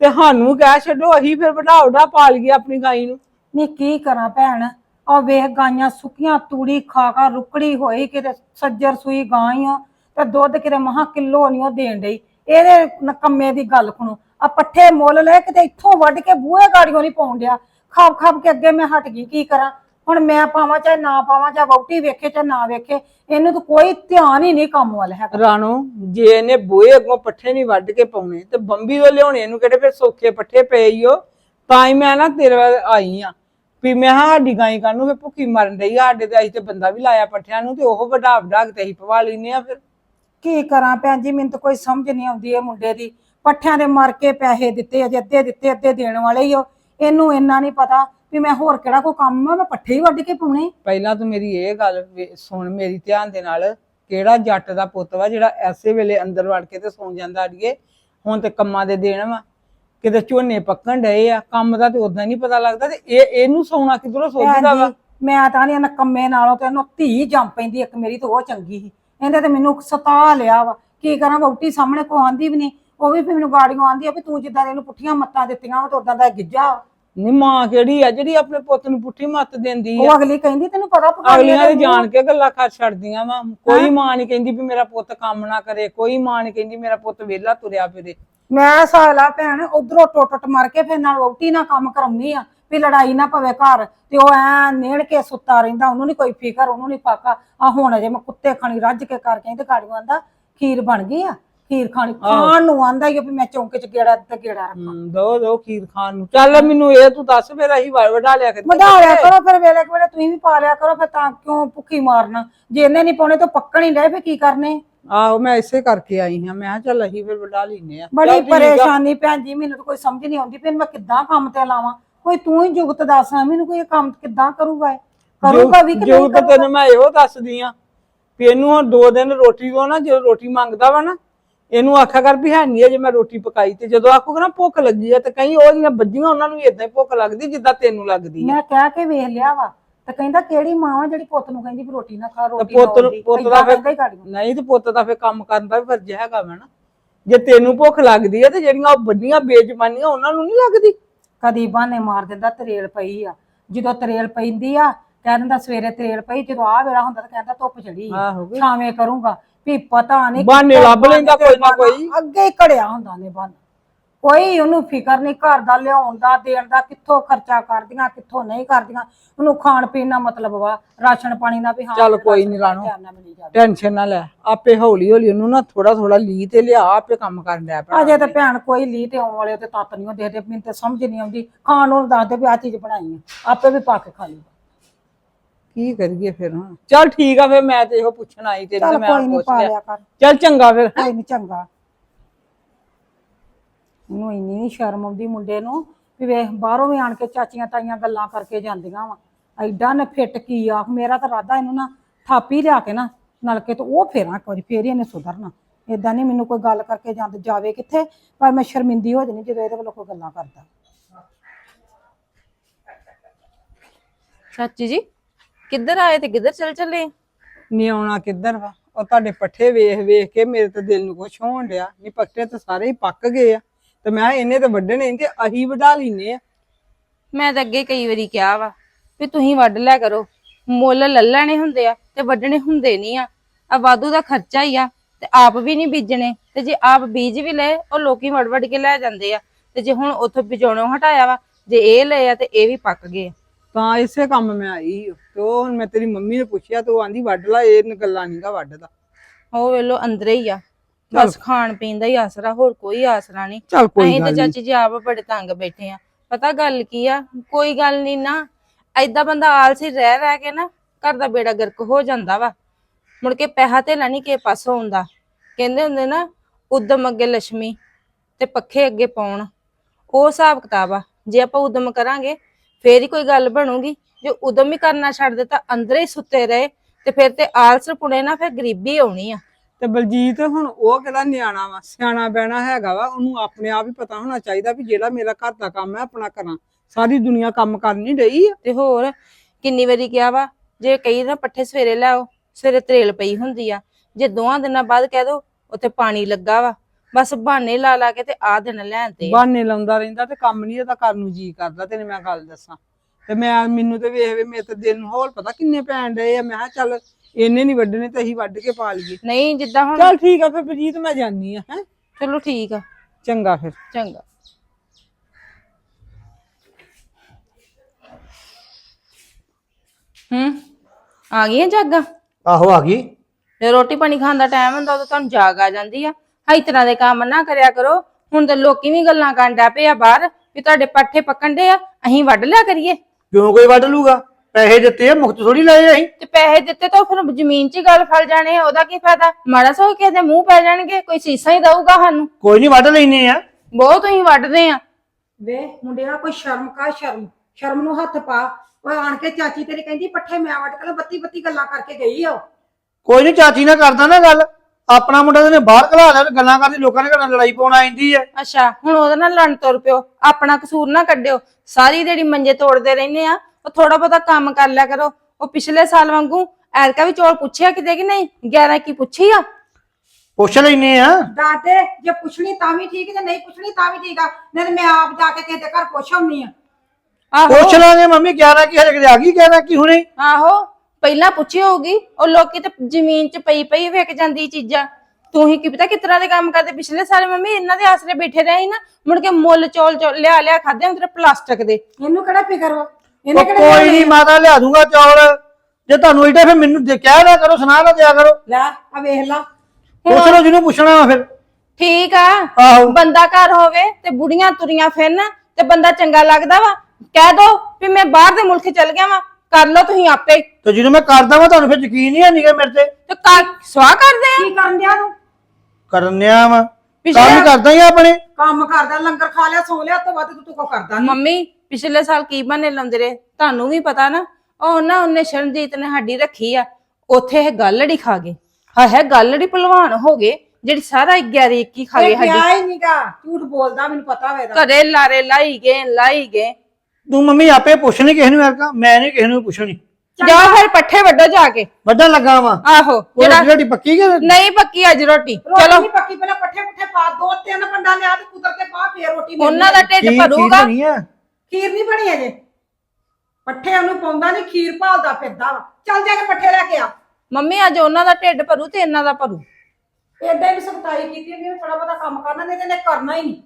ਤੇ ਸਾਨੂੰ ਕਹਿ ਛੱਡੋ, ਅਸੀਂ ਫਿਰ ਵਢਾ ਪਾਲ ਗਏ ਆਪਣੀ ਗਾਈ ਨੂੰ। ਨੀ ਕੀ ਕਰਾਂ ਭੈਣ? ਆ ਵੇਖ ਗਾਈਆਂ ਸੁੱਕੀਆਂ ਤੂੜੀ ਖਾ ਖਾ ਰੁਕੜੀ ਹੋਈ, ਕਿਤੇ ਸੱਜਰ ਸੂਈ ਗਾਂ ਤੇ ਦੁੱਧ ਕਿਤੇ ਮਹਾ ਕਿਲੋ ਨਹੀਂ ਉਹ ਦੇਣ ਡਈ। ਇਹਦੇ ਨਕੰਮੇ ਦੀ ਗੱਲ ਸੁਣੋ। ਆ ਪੱਠੇ ਮੁੱਲ ਲੈ ਕਿਤੇ ਇੱਥੋਂ ਵੱਢ ਕੇ ਬੂਹੇ ਗਾੜੀਆਂ ਨਹੀਂ ਪਾਉਣ ਡਿਆ। ਖਾਬ ਖਾਬ ਕੇ ਅੱਗੇ ਮੈਂ ਹਟ ਗਈ, ਕੀ ਕਰਾਂ? ਹੁਣ ਮੈਂ ਪਾਵਾਂ ਚਾਹੇ ਨਾ ਪਾਵਾਂ ਚਾਹੇ ਵਹੁਟੀ ਵੇਖੇ ਚਾਹੇ ਨਾ ਵੇਖੇ ਇਹਨੂੰ ਤਾਂ ਕੋਈ ਧਿਆਨ ਹੀ ਨਹੀਂ ਕੰਮ ਵੱਲ ਹੈਗਾ। ਰਾਣੋ ਜੇ ਇਹਨੇ ਬੂਹੇ ਅੱਗੋਂ ਪੱਠੇ ਨਹੀਂ ਵੱਢ ਕੇ ਪਾਉਣੇ ਤੇ ਬੰਬੀ ਤੋਂ ਲਿਆਉਣੇ ਇਹਨੂੰ ਕਿਹੜੇ ਫਿਰ ਸੌਖੇ ਪੱਠੇ ਪਏ ਈ ਓ? ਤਾਂ ਹੀ ਮੈਂ ਨਾ ਤੇਰੇ ਵੱਲ ਆਈ ਆ। ਵੀ ਮੈਂ ਕਿਹਾ ਸਾਡੀ ਗਾਈ ਕਾਨੂੰ ਫੇ ਭੁੱਖੀ ਮਰਨ ਡਈ ਆ, ਸਾਡੇ ਤੇ ਅਸੀਂ ਤੇ ਬੰਦਾ ਵੀ ਲਾਇਆ ਪੱਠਿਆਂ ਨੂੰ ਤੇ ਉਹ ਵਢਾ ਵਢਾ ਕੇ ਤੇ ਅਸੀਂ ਪਵਾ ਲੈਨੇ ਆ ਫਿਰ। ਕੀ ਕਰਾਂ ਭੈਣ ਜੀ ਮੈਨੂੰ ਤਾਂ ਕੋਈ ਸਮਝ ਨਹੀਂ ਆਉਂਦੀ ਇਹ ਮੁੰਡੇ ਦੀ। ਪੱਠਿਆਂ ਦੇ ਮਰ ਕੇ ਪੈਸੇ ਦਿੱਤੇ ਅਜੇ ਅੱਧੇ ਦਿੱਤੇ ਅੱਧੇ ਦੇਣ ਵਾਲੇ ਹੀ ਹੋ ਇਹਨੂੰ ਇੰਨਾ ਨਹੀਂ ਪਤਾ ਵੀ ਮੈਂ ਹੋਰ ਕਿਹੜਾ ਕੋਈ ਕੰਮ ਆ ਮੈਂ ਪੱਠੇ ਹੀ ਵੱਢ ਕੇ ਪਾਉਣੇ। ਪਹਿਲਾਂ ਤੂੰ ਮੇਰੀ ਇਹ ਗੱਲ ਵੇ- ਸੁਣ ਮੇਰੀ ਧਿਆਨ ਦੇ ਨਾਲ ਕਿਹੜਾ ਜੱਟ ਦਾ ਪੁੱਤ ਵਾ ਜਿਹੜਾ ਐਸੇ ਵੇਲੇ ਅੰਦਰ ਵੜ ਕੇ ਤੇ ਸੌਂ ਜਾਂਦਾ ਅੜੀਏ ਹੁਣ ਤੇ ਕੰਮਾਂ ਦੇ ਦੇਣ ਵਾ। ਕਿਤੇ ਝੋਨੇ ਪੱਕਣ ਡਏ ਆ ਕੰਮ ਦਾ ਤੇ ਉਦਾਂ ਨਹੀਂ ਪਤਾ ਲੱਗਦਾ ਤੇ ਇਹ ਇਹਨੂੰ ਸੌਣਾ ਕਿਧਰੋਂ ਸੋਚਦਾ ਭੈਣ ਵਾ? ਜੀ, ਮੈਂ ਤਾਂ ਨਹੀਂ ਨਕੰਮੇ ਨਾਲੋਂ ਤੇ ਇਹਨੂੰ ਧੀ ਜੰਮ ਪੈਂਦੀ ਇੱਕ ਮੇਰੀ ਤੇ ਉਹ ਚੰਗੀ ਸੀ। ਇਹਨੇ ਤੇ ਮੈਨੂੰ ਸਤਾ ਲਿਆ ਵਾ। ਕੀ ਕਰਾਂ ਵਹੁਟੀ ਸਾਹਮਣੇ ਕੋ ਆਂਦੀ ਵੀ ਨਹੀਂ ਉਹ ਵੀ ਫਿਰ ਮੈਨੂੰ ਗਾੜੀਆਂ ਆਂਦੀ ਆ ਵੀ ਤੂੰ ਜਿੱਦਾਂ ਇਹਨੂੰ ਪੁੱਠੀਆਂ ਮੱਤਾਂ ਦਿੱਤੀਆਂ ਵਾ ਤੇ ਉਦਾਂ ਦਾ ਇਹ ਗਿੱਜਾ ਵਾ। ਨਹੀਂ ਮਾਂ ਕਿਹੜੀ ਆ ਜਿਹੜੀ ਆਪਣੇ ਪੁੱਤ ਨੂੰ ਪੁੱਠੀ ਮੱਤ ਦਿੰਦੀ ਆ? ਉਹ ਅਗਲੀ ਕਹਿੰਦੀ ਤੈਨੂੰ ਪਤਾ ਪਕਾਈ ਅਗਲੀਆਂ ਤੇ ਜਾਣ ਕੇ ਗੱਲਾਂ ਕਰ ਛੱਡਦੀਆਂ ਵਾ। ਕੋਈ ਮਾਂ ਨਹੀਂ ਕਹਿੰਦੀ ਵੀ ਮੇਰਾ ਪੁੱਤ ਕੰਮ ਨਾ ਕਰੇ ਕੋਈ ਮਾਂ ਨਹੀਂ ਕਹਿੰਦੀ ਮੇਰਾ ਪੁੱਤ ਵਿਹਲਾ ਤੁਰਿਆ ਫਿਰੇ। ਮੈਂ ਸਾਲਾ ਭੈਣ ਉਧਰੋਂ ਟੁੱਟ ਮਾਰ ਕੇ ਫਿਰ ਨਾਲ ਵਹੁਟੀ ਨਾਲ ਕੰਮ ਕਰਾਉਣੀ ਆ ਵੀ ਲੜਾਈ ਨਾ ਪਵੇ ਘਰ ਤੇ ਉਹ ਐ ਨੇੜ ਕੇ ਸੁੱਤਾ ਰਹਿੰਦਾ ਉਹਨੂੰ ਨਹੀਂ ਕੋਈ ਫਿਕਰ ਉਹਨੂੰ ਨਹੀਂ ਫਾਕਾ। ਆ ਹੁਣ ਜੇ ਮੈਂ ਕੁੱਤੇ ਖਾਣੀ ਰੱਜ ਕੇ ਕਰ ਕਹਿੰਦੇ ਗਾੜੀਆਂ ਆਂਦਾ ਖੀਰ ਬਣ ਗਈ ਆ। ਖੀਰ ਖਾਣੀ ਖਾਣ ਨੂੰ ਆਂਦਾ ਹੀ ਆ ਵੀ ਮੈਂ ਚੌਂਕੇ ਚ ਗੇੜਾ ਤੇ ਗੇੜਾ ਰੱਖਾਂ। ਹਮ, ਦੋ ਦੋ ਖੀਰ ਖਾਣ ਨੂੰ। ਚੱਲ ਮੈਨੂੰ ਇਹ ਤੂੰ ਦੱਸ ਫਿਰ ਅਸੀਂ ਵਡਾ ਲਿਆ ਕਿਤੇ ਵਧਾ ਲਿਆ ਕਰੋ ਫਿਰ ਵੇਲੇ ਕੁ ਵੇਲੇ ਤੁਸੀਂ ਵੀ ਪਾ ਲਿਆ ਕਰੋ ਫਿਰ ਤਾਂ ਕਿਉਂ ਭੁੱਖੀ ਮਾਰਨਾ? ਜੇ ਇਹਨੇ ਨਹੀਂ ਪਾਉਣੇ ਤਾਂ ਪੱਕਣ ਹੀ ਡਏ ਫਿਰ ਕੀ ਕਰਨੇ? ਆਹੋ ਮੈਂ ਇਸੇ ਕਰਕੇ ਆਈ ਹਾਂ। ਮੈਂ ਕਿਹਾ ਚੱਲ ਅਸੀਂ ਫਿਰ ਵਡਾ ਲੈਨੇ ਆ ਬੜੀ ਪਰੇਸ਼ਾਨੀ ਭੈਣ ਜੀ ਮੈਨੂੰ ਤਾਂ ਕੋਈ ਸਮਝ ਨਹੀਂ ਆਉਂਦੀ ਫਿਰ ਮੈਂ ਕਿੱਦਾਂ ਕੰਮ ਤੇ ਲਾਵਾਂ? ਕੋਈ ਤੂੰ ਹੀ ਜੁਗਤ ਦੱਸ ਮੈਨੂੰ ਕੋਈ ਇਹ ਕੰਮ ਕਿੱਦਾਂ ਕਰੂਗਾ ਇਹ? ਕਰੂਗਾ ਵੀ ਕਿ ਜੋ ਨਹੀਂ ਤੈਨੂੰ ਮੈਂ ਇਹੋ ਦੱਸਦੀ ਆ ਵੀ ਇਹਨੂੰ ਹੁਣ ਦੋ ਦਿਨ ਰੋਟੀ ਦੋ ਨਾ ਜਦੋਂ ਰੋਟੀ ਮੰਗਦਾ ਵਾ ਨਾ ਇਹਨੂੰ ਆਖਿਆ ਕਰ ਵੀ ਹੈ ਨਹੀਂ ਜੇ ਮੈਂ ਰੋਟੀ ਪਕਾਈ ਤੇ ਜਦੋਂ ਆਖੂਗਾ ਨਾ ਭੁੱਖ ਲੱਗੀ ਆ ਤੇ ਕਈ ਉਹਦੀਆਂ ਬੱਜੀਆਂ ਉਹਨਾਂ ਨੂੰ ਵੀ ਇਦਾਂ ਹੀ ਭੁੱਖ ਲੱਗਦੀ ਜਿੱਦਾਂ ਤੈਨੂੰ ਲੱਗਦੀ ਆ। ਮੈਂ ਕਹਿ ਕੇ ਵੇਖ ਲਿਆ ਵਾ ਤੇ ਕਹਿੰਦਾ ਕਿਹੜੀ ਮਾਂ ਵਾ ਜਿਹੜੀ ਪੁੱਤ ਨੂੰ ਕਹਿੰਦੀ ਵੀ ਰੋਟੀ ਨਾ ਖਾ ਰੋਟੀ ਪੁੱਤ ਨੂੰ-। ਪੁੱਤ ਦਾ ਫਿਰ-। ਨਹੀਂ ਤੇ ਪੁੱਤ ਦਾ ਫੇ ਕੰਮ ਕਰਨ ਦਾ ਵੀ ਫਰਜ਼ ਹੈਗਾ ਵਾ ਨਾ। ਜੇ ਤੈਨੂੰ ਭੁੱਖ ਲੱਗਦੀ ਆ ਤੇ ਜਿਹੜੀਆਂ ਉਹ ਵੱਡੀਆਂ ਬੇਜਮਾਨੀਆਂ ਉਹਨਾਂ ਨੂੰ ਨਹੀਂ ਲੱਗਦੀ। ਕਦੀ ਬਹਾਨੇ ਮਾਰ ਦਿੰਦਾ ਤਰੇਲ ਪਈ ਆ। ਜਦੋਂ ਤਰੇਲ ਪੈਂਦੀ ਆ ਕਹਿ ਦਿੰਦਾ ਸਵੇਰੇ ਤਰੇਲ ਪਈ ਜਦੋਂ ਆ ਵੇਲਾ ਹੁੰਦਾ ਤਾਂ ਕਹਿੰਦਾ ਧੁੱਪ ਚੜੀ। ਆ ਆਹੋ ਵੀ। ਛਾਵੇਂ ਕਰੂੰਗਾ। ਵੀ ਪਤਾ ਨਹੀਂ ਬਹਾਨੇ ਲੱਭ ਲੈਂਦਾ ਕੋਈ ਨਾ ਕੋਈ। ਅੱਗੇ ਹੀ ਘੜਿਆ ਹੁੰਦਾ ਨੇ ਬੰਨ ਕੋਈ ਉਹਨੂੰ ਫਿਕਰ ਨਹੀਂ ਘਰ ਦਾ ਲਿਆਉਣ ਦਾ ਦੇਣ ਦਾ ਕਿੱਥੋਂ ਖਰਚਾ ਕਰਦੀਆਂ ਕਿੱਥੋਂ ਨਹੀਂ ਕਰਦੀਆਂ। ਉਹਨੂੰ ਖਾਣ ਪੀਣ ਦਾ ਮਤਲਬ ਵਾ ਰਾਸ਼ਨ ਪਾਣੀ ਦਾ ਵੀ ਹਾਂ ਚੱਲ ਕੋਈ ਨੀ ਰਾਣੋ। ਟੈਨਸ਼ਨ ਨਾ ਲੈ। ਆਪੇ ਹੌਲੀ ਹੌਲੀ ਉਹਨੂੰ ਨਾ ਥੋੜਾ ਥੋੜਾ ਲੀ ਤੇ ਲਿਆ ਆਪੇ ਕੰਮ ਕਰਨ ਡਿਆ ਪੈਣਾ ਅਜੇ ਤਾਂ ਭੈਣ ਕੋਈ ਲੀ ਤੇ ਆਉਣ ਵਾਲੇ ਤੇ ਤੱਤ ਨਹੀਂ ਦੇਖਦੇ ਮੈਨੂੰ ਤੇ ਸਮਝ ਨਹੀਂ ਆਉਂਦੀ। ਖਾਣ ਨੂੰ ਦੱਸਦੇ ਵੀ ਆ ਚੀਜ਼ ਬਣਾਈ ਆ। ਆਪੇ ਵੀ ਪਾ ਕੇ ਖਾ ਲਈ ਕੀ ਕਰੀਏ ਫਿਰ ਹੁਣ? ਚੱਲ ਠੀਕ ਆ ਫਿਰ ਮੈਂ ਤੇ ਇਹੋ ਪੁੱਛਣ ਆਈ ਤੇ ਚੱਲ ਮੈਂ ਕੋਈ ਨਹੀਂ ਪੁੱਛ ਲਿਆ। ਲਿਆ ਕਰ। ਚੱਲ ਚੰਗਾ ਫਿਰ। ਕੋਈ ਨਹੀਂ ਚੰਗਾ। ਉਹਨੂੰ ਇੰਨੀ ਨੀ ਸ਼ਰਮ ਆਉਂਦੀ ਮੁੰਡੇ ਨੂੰ ਵੀ ਵੇਖ ਬਾਹਰੋਂ ਵੀ ਆਣ ਕੇ ਚਾਚੀਆਂ ਤਾਈਆਂ ਗੱਲਾਂ ਕਰਕੇ ਜਾਂਦੀਆਂ ਵਾ। ਐਡਾ ਨੇ ਫਿੱਟ ਕੀ ਆ? ਮੇਰਾ ਤਾਂ ਰਾਦਾ ਇਹਨੂੰ ਨਾ ਥਾਪੀ ਲਿਆ ਕੇ ਨਾ ਨਲਕੇ ਤੋਂ ਉਹ ਫੇਰਾਂ ਇੱਕ ਵਾਰੀ ਫੇਰ ਹੀ ਇਹਨੇ ਸੁਧਰਨਾ। ਏਦਾਂ ਨਹੀਂ ਮੈਨੂੰ ਕੋਈ ਗੱਲ ਕਰਕੇ ਜਾਂਦ ਜਾਵੇ ਕਿੱਥੇ? ਪਰ ਮੈਂ ਸ਼ਰਮਿੰਦੀ ਹੋ ਜਣੀ ਜਦੋਂ ਇਹਦੇ ਵੱਲੋਂ ਕੋਈ ਗੱਲਾਂ ਕਰਦਾ। ਚਾਚੀ ਜੀ? ਕਿੱਧਰ ਆਏ ਤੇ ਕਿੱਧਰ ਚਲ ਚੱਲੇ? ਨਹੀਂ ਆਉਣਾ ਕਿੱਧਰ ਵਾ? ਉਹ ਤੁਹਾਡੇ ਪੱਠੇ ਵੇਖ ਵੇਖ ਕੇ ਮੇਰੇ ਤੇ ਦਿਲ ਨੂੰ ਕੁਛ ਹੋਣ ਡਿਆ। ਨਹੀਂ ਪੱਠੇ ਤਾਂ ਸਾਰੇ ਹੀ ਪੱਕ ਗਏ ਆ। ਤੇ ਮੈਂ ਕਿਹਾ ਇਹਨੇ ਤਾਂ ਵੱਢਣੇ ਨੀ ਤੇ ਅਸੀਂ ਵਢਾ ਲੈਨੇ ਆ। ਮੈਂ ਤਾਂ ਅੱਗੇ ਕਈ ਵਾਰੀ ਕਿਹਾ ਵਾ ਵੀ ਤੁਸੀਂ ਵੱਢ ਲਿਆ ਕਰੋ। ਮੁੱਲ ਲੈ ਲੈਣੇ ਹੁੰਦੇ ਆ ਤੇ ਵੱਢਣੇ ਹੁੰਦੇ ਨਹੀਂ ਆ। ਆ ਵਾਧੂ ਦਾ ਖਰਚਾ ਹੀ ਆ ਤੇ ਆਪ ਵੀ ਨਹੀਂ ਬੀਜਣੇ। ਤੇ ਜੇ ਆਪ ਬੀਜ ਵੀ ਲਏ ਉਹ ਲੋਕੀ ਵੜ ਵੜ ਕੇ ਲੈ ਜਾਂਦੇ ਆ। ਤੇ ਜੇ ਹੁਣ ਉੱਥੋਂ ਬੀਜਾਉਣੋਂ ਹਟਾਇਆ ਵਾ ਜੇ ਇਹ ਲਏ ਆ ਤੇ ਇਹ ਵੀ ਪੱਕ ਗਏ ਆ। ਤਾਂ ਇਸੇ ਕੰਮ ਮੈਂ ਆਈ ਓ। ਤੇ ਉਹ ਹੁਣ ਮੈਂ ਤੇਰੀ ਮੰਮੀ ਨੂੰ ਪੁੱਛਿਆ ਤੇ ਉਹ ਆਂਦੀ ਵੱਢ ਲਾ ਇਹ ਗੱਲਾਂ ਨਹੀਂਗਾ ਵੱਢਦਾ। ਉਹ ਵੇਲੋ ਅੰਦਰੇ ਹੀ ਆ। ਬਸ ਖਾਣ ਪੀਣ ਦਾ ਹੀ ਆਸਰਾ ਹੋਰ ਕੋਈ ਆਸਰਾ ਨਹੀਂ ਚੱਲ ਕੋਈ ਅਸੀਂ ਤਾਂ ਗੱਲ ਨੀ। ਚਾਚੀ ਜੀ ਆਪ ਬੜੇ ਤੰਗ ਬੈਠੇ ਆ। ਪਤਾ ਗੱਲ ਕੀ ਆ? ਕੋਈ ਗੱਲ ਨਹੀਂ ਨਾ। ਐਦਾਂ ਬੰਦਾ ਆਲਸੀ ਰਹਿ ਰਹਿ ਕੇ ਨਾ ਘਰ ਦਾ ਬੇੜਾ ਗਰਕ ਹੋ ਜਾਂਦਾ ਵਾ। ਮੁੜ ਕੇ ਪੈਸਾ ਤੇ ਲੈਣੀ ਕੇ ਪਾਸੋਂ ਹੁੰਦਾ ਕਹਿੰਦੇ ਹੁੰਦੇ ਨਾ ਉਦਮ ਅੱਗੇ ਲక్ష్ਮੀ ਤੇ ਪੱਖੇ ਅੱਗੇ ਪਾਉਣ ਉਹ ਹਿਸਾਬ ਕਿਤਾਬ ਆ। ਜੇ ਆਪਾਂ ਉਦਮ ਕਰਾਂਗੇ ਫੇਰ ਹੀ ਕੋਈ ਗੱਲ ਬਣੂਗੀ। ਜੇ ਉਦਮ ਹੀ ਕਰਨਾ ਛੱਡ ਦਿੱਤਾ ਅੰਦਰੇ ਹੀ ਸੁੱਤੇ ਰਹੇ ਤੇ ਫਿਰ ਤੇ ਆਲਸ ਪੁਣੇ ਨਾ ਫਿਰ ਗਰੀਬੀ ਆਉਣੀ ਆ। ਤੇ ਬਲਜੀਤ ਹੁਣ ਉਹ ਕਿਹੜਾ ਨਿਆਣਾ ਵਾ ਸਿਆਣਾ ਬੈਣਾ ਹੈਗਾ ਵਾ ਉਹਨੂੰ ਆਪਣੇ ਆਪ ਹੀ ਪਤਾ ਹੋਣਾ ਚਾਹੀਦਾ ਵੀ ਜਿਹੜਾ ਮੇਰਾ ਘਰ ਦਾ ਕੰਮ ਹੈ ਆਪਣਾ ਕਰਾਂ। ਸਾਰੀ ਦੁਨੀਆ ਕੰਮ ਕਰ ਨਹੀਂ ਰਹੀ ਆ। ਤੇ ਹੋਰ ਕਿੰਨੀ ਵਾਰੀ ਕਿਹਾ ਵਾ ਜੇ ਕਈ ਨਾ ਪੱਠੇ ਸਵੇਰੇ ਲਿਆਓ ਸਵੇਰੇ ਤਰੇਲ ਪਈ ਹੁੰਦੀ ਆ। ਜੇ ਦੋਹਾਂ ਦਿਨਾਂ ਬਾਅਦ ਕਹਿ ਦੋ ਉੱਥੇ ਪਾਣੀ ਲੱਗਾ ਵਾ। ਬਸ ਬਹਾਨੇ ਲਾ ਲਾ ਕੇ ਤੇ ਆ ਦਿਨ ਲੈਣ ਤੇ। ਬਹਾਨੇ ਲਾਉਂਦਾ ਰਹਿੰਦਾ ਤੇ ਕੰਮ ਨਹੀਂ ਇਹਦਾ ਕਰਨ ਨੂੰ ਜੀ ਕਰਦਾ ਤੈਨੂੰ ਮੈਂ ਗੱਲ ਦੱਸਾਂ। ਤੇ ਮੈਂ ਮੈਨੂੰ ਤੇ ਵੇਖ ਵੇ ਮੇਰੇ ਤੇ ਦਿਲ ਨੂੰ ਹੌਲ ਪਤਾ ਕਿੰਨੇ ਪੈਣ ਡਏ ਆ। ਮੈਂ ਕਿਹਾ ਚੱਲ ਇਹਨੇ ਨਹੀਂ ਵੱਢਣੇ ਤੇ ਅਸੀਂ ਵੱਢ ਕੇ ਪਾ ਲਈਏ। ਨਹੀਂ ਜਿੱਦਾਂ ਹੁਣ ਚੱਲ ਠੀਕ ਆ ਫਿਰ ਬਲਜੀਤ ਮੈਂ ਜਾਨੀ ਆ ਹੈ। ਚਲੋ ਠੀਕ ਆ। ਚੰਗਾ ਫਿਰ। ਚੰਗਾ। ਹੂੰ ਆ ਗਈਆਂ ਜਾਗਾ? ਆਹੋ ਆ ਗਈ। ਜੇ ਰੋਟੀ ਪਾਣੀ ਖਾਣ ਦਾ ਟਾਈਮ ਹੁੰਦਾ ਉਦੋਂ ਤੁਹਾਨੂੰ ਜਾਗ ਆ ਜਾਂਦੀ ਆ। ਹਾਈ ਤਰ੍ਹਾਂ ਦੇ ਕੰਮ ਨਾ ਕਰਿਆ ਕਰੋ। ਹੁਣ ਤਾਂ ਲੋਕੀ ਵੀ ਗੱਲਾਂ ਕਰਨ ਡੈ ਪਏ ਆ ਬਾਹਰ ਵੀ ਤੁਹਾਡੇ ਪੱਠੇ ਪੱਕਣ ਦੇ ਆ ਅਸੀਂ ਵੱਢ ਲਿਆ ਕਰੀਏ। ਕਿਉਂ ਕੋਈ ਵੱਢ ਲੂਗਾ? ਪੈਸੇ ਦਿੱਤੇ ਆ ਮੁਕਤ ਥੋੜੀ ਲਏ ਅਸੀਂ। ਤੇ ਪੈਸੇ ਦਿੱਤੇ ਤਾਂ ਫਿਰ ਜ਼ਮੀਨ 'ਚ ਹੀ ਗੱਲ ਫਲ ਜਾਣੇ ਆ ਉਹਦਾ ਕੀ ਫਾਇਦਾ? ਮਾੜਾ ਸੋ ਕਿਸੇ ਦੇ ਮੂੰਹ ਪੈ ਜਾਣਗੇ ਕੋਈ ਸੀਸਾ ਹੀ ਦਊਗਾ ਸਾਨੂੰ। ਕੋਈ ਨਹੀਂ ਵੱਢ ਲੈਨੇ ਆ। ਬਹੁਤ ਤੁਸੀਂ ਵੱਢਦੇ ਆ। ਵੇ ਮੁੰਡਿਆ ਕੋਈ ਸ਼ਰਮ ਕਾ ਸ਼ਰਮ। ਸ਼ਰਮ ਨੂੰ ਹੱਥ ਪਾ। ਉਹ ਆਣ ਕੇ ਚਾਚੀ ਤੇਰੀ ਕਹਿੰਦੀ ਪੱਠੇ ਮੈਂ ਵੱਟ ਕੇ ਬੱਤੀ ਬੱਤੀ ਗੱਲਾਂ ਕਰਕੇ ਗਈ ਆ ਉਹ। ਕੋਈ ਨਹੀਂ ਚਾਚੀ ਨਾਲ ਕਰਦਾ ਨਾ ਗੱਲ। ਆਪਣਾ ਮੁੰਡਾ ਤੇ ਨੇ ਬਾਹਰ ਘਲਾ ਲਿਆ ਤੇ ਗੱਲਾਂ ਕਰਦੀ ਲੋਕਾਂ ਦੇ ਘਰਾਂ ਲੜਾਈ ਪਾਉਣ ਆ ਜਾਂਦੀ ਹੈ। ਅੱਛਾ ਹੁਣ ਉਹਦੇ ਨਾਲ ਲੜਨ ਤੁਰ ਪਿਓ। ਆਪਣਾ ਕਸੂਰ ਨਾ ਕੱਢਿਓ। ਸਾਰੀ ਜਿਹੜੀ ਮੰਜੇ ਤੋੜਦੇ ਰਹਿੰਦੇ ਆ। ਉਹ ਥੋੜਾ ਬਹੁਤਾ ਕੰਮ ਕਰ ਲਿਆ ਕਰੋ। ਉਹ ਪਿਛਲੇ ਸਾਲ ਵਾਂਗੂ ਐਰਕਾ ਵੀ ਚੌਲ ਪੁੱਛਿਆ ਕਿਤੇ ਕਿ ਨਹੀਂ? 11 ਕੀ ਪੁੱਛੀ ਆ? ਪੁੱਛ ਲੈਨੇ ਆ। ਦਾਦੇ ਜੇ ਪੁੱਛਣੀ ਤਾਂ ਵੀ ਠੀਕ ਜੇ ਨਹੀਂ ਪੁੱਛਣੀ ਤਾਂ ਵੀ ਠੀਕ ਆ। ਨਹੀਂ ਤੇ ਮੈਂ ਆਪ ਜਾ ਕੇ ਕਿਸੇ ਦੇ ਘਰ ਪੁੱਛ ਆਉਣੀ ਆ। ਆਹੋ। ਪੁੱਛ ਲਾਂਗੇ ਮੰਮੀ 11 ਕੀ ਹਰੇ ਕਿਤੇ ਆ ਗਈ 11 ਕੀ ਹੁਣੇ? ਆਹੋ। ਪਹਿਲਾਂ ਪੁੱਛੀ ਹੋਊਗੀ ਉਹ ਲੋਕੀ ਤੇ ਜ਼ਮੀਨ 'ਚ ਪਈ ਪਈ ਵਿਕ ਜਾਂਦੀ ਚੀਜ਼ਾਂ। ਤੂੰ ਹੀ ਕੀ ਪਤਾ ਕਿਸ ਤਰ੍ਹਾਂ ਦੇ ਕੰਮ ਕਰਦੇ ਪਿਛਲੇ ਸਾਲ ਮੰਮੀ ਇਹਨਾਂ ਦੇ ਆਸਰੇ ਬੈਠੇ ਰਹੇ ਸੀ ਨਾ ਮੁੜ ਕੇ ਮੁੱਲ ਚੌਲ ਚੌਲ ਲਿਆ ਲਿਆ ਖਾਦੇ ਹੁੰਦੇ ਪਲਾਸਟਿਕ ਦੇ। ਇਹਨੂੰ ਕਿਹੜਾ ਫਿਕਰ ਵਾ? ਉਹ ਇਹਨੇ ਕਿਹੜਾ ਕੋਈ ਨਹੀਂ ਮਾਤਾ ਲਿਆ ਦੂੰਗਾ ਚੌਲ। ਜੇ ਤੁਹਾਨੂੰ ਏਡਾ ਫਿਰ ਮੈਨੂੰ ਦੇ- ਕਹਿ ਨਾ ਕਰੋ ਸੁਣਾ ਨਾ ਦਿਆ ਕਰੋ। ਲੈ ਆ ਵੇਖ ਲਾ। ਪੁੱਛ ਲਓ ਜਿਹਨੂੰ ਪੁੱਛਣਾ ਵਾ ਫਿਰ। ਠੀਕ ਆ। ਆਹੋ। ਬੰਦਾ ਘਰ ਹੋਵੇ ਤੇ ਬੁੜੀਆਂ ਤੁਰੀਆਂ ਫਿਰਨ ਤੇ ਬੰਦਾ ਚੰਗਾ ਲੱਗਦਾ ਵਾ। ਕਹਿ ਦੋ ਵੀ ਮੈਂ ਬਾਹਰ ਦੇ ਮੁਲਕ ਚਲ ਗਿਆ ਵਾਂ। ਕਰ ਲਓ ਤੁਸੀਂ ਆਪੇ। ਤੇ ਜਦੋਂ ਮੈਂ ਕਰਦਾ ਵਾਂ ਤੁਹਾਨੂੰ ਫਿਰ ਯਕੀਨ ਨਹੀਂ ਨਹੀਂਗਾ ਮੇਰੇ ਤੇ। ਤੇ ਕਰ ਸਵਾਹ ਕਰਦੇ ਆ? ਕੀ ਕਰਨ ਤੂੰ? ਕਰਨਿਆ ਵਾ। ਪਿਛਲੇ- ਕੰਮ ਕਰਦਾ ਹੀ ਆ ਆਪਣੇ। ਕੰਮ ਕਰਦਾ ਲੰਗਰ ਖਾ ਲਿਆ ਸੋ ਲਿਆ ਤੋਂ ਵੱਧ ਤੂੰ ਤੂੰ ਕੋ ਕਰਦਾ ਨਹੀਂ ਮੰਮੀ ਪਿਛਲੇ ਸਾਲ ਕੀ ਬਹਾਨੇ ਲਾਉਂਦੇ ਰਹੇ? ਤੁਹਾਨੂੰ ਵੀ ਪਤਾ ਨਾ ਉਹ ਨਾ ਉਹਨੇ ਸ਼ਰਨਜੀਤ ਨੇ ਸਾਡੀ ਰੱਖੀ ਆ। ਉੱਥੇ ਇਹ ਗੱਲੜੀ ਖਾ ਗਏ ਹਾਂ ਹੈ ਗੱਲੜੀ ਪਹਿਲਵਾਨ ਹੋ ਗਏ ਜਿਹੜੀ ਸਾਰਾ 11 21 ਖਾ ਗਏ ਇਹ ਸਾਡੀ। ਪਿਆ ਹੀ ਨਹੀਂਗਾ ਝੂਠ ਬੋਲਦਾ ਮੈਨੂੰ ਪਤਾ ਵੇ ਦਾ ਘਰੇ ਲਾਰੇ ਲਾਈ ਗਏ ਲਾਈ ਗਏ। ਤੂੰ ਮੰਮੀ ਆਪੇ ਪੁੱਛਣੀ ਕਿਸੇ ਨੂੰ ਐਰਕਾ ਮੈਂ ਨਹੀਂ ਕਿਸੇ ਨੂੰ ਪੁੱਛਣੀ। ਜਾ ਫਿਰ ਪੱਠੇ ਵੱਡੋ ਜਾ ਕੇ। ਵੱਡਾ ਲੱਗਾ ਵਾਂ। ਆਹੋ ਜਿਹੜਾ ਰੋਟੀ ਰੋਟੀ ਪੱਕੀ ਕਿ ਨਹੀਂ? ਪੱਕੀ ਅੱਜ ਰੋਟੀ। ਰੋਟੀ ਚਲੋ। ਨਹੀਂ ਪੱਕੀ ਪਹਿਲਾਂ ਪੱਠੇ ਪੁੱਠੇ ਪਾ ਦੋ ਤਿੰਨ ਪੰਡਾ ਲਿਆ ਤੇ ਕੁਦਰ ਕੇ ਪਾ ਫੇਰ ਰੋਟੀ ਮਿਲਣੀ ਉਹਨਾਂ ਦਾ। ਢਿੱਡ ਖੀਰ- ਭਰੂਗਾ। ਖੀਰ ਬਣੀ ਆ। ਖੀਰ ਨਹੀਂ ਬਣੀ ਅਜੇ। ਪੱਠੇ ਉਹਨੂੰ ਪਾਉਂਦਾ ਨਹੀਂ ਖੀਰ ਭਾਲਦਾ ਫਿਰਦਾ ਵਾ। ਚੱਲ ਜਾ ਕੇ ਪੱਠੇ ਲੈ ਕੇ ਆ। ਮੰਮੀ ਅੱਜ ਉਹਨਾਂ ਦਾ ਢਿੱਡ ਭਰੂ ਤੇ ਇਹਨਾਂ ਦਾ ਭਰੂ। ਏਦਾਂ ਹੀ ਸਖਤਾਈ ਕੀਤੀ ਨਹੀਂ ਥੋੜਾ ਬਹੁਤਾ ਕੰਮ ਕਰਨਾ ਨਹੀਂ ਤੇ ਇਹਨੇ ਕਰਨਾ ਹੀ ਨਹੀਂ।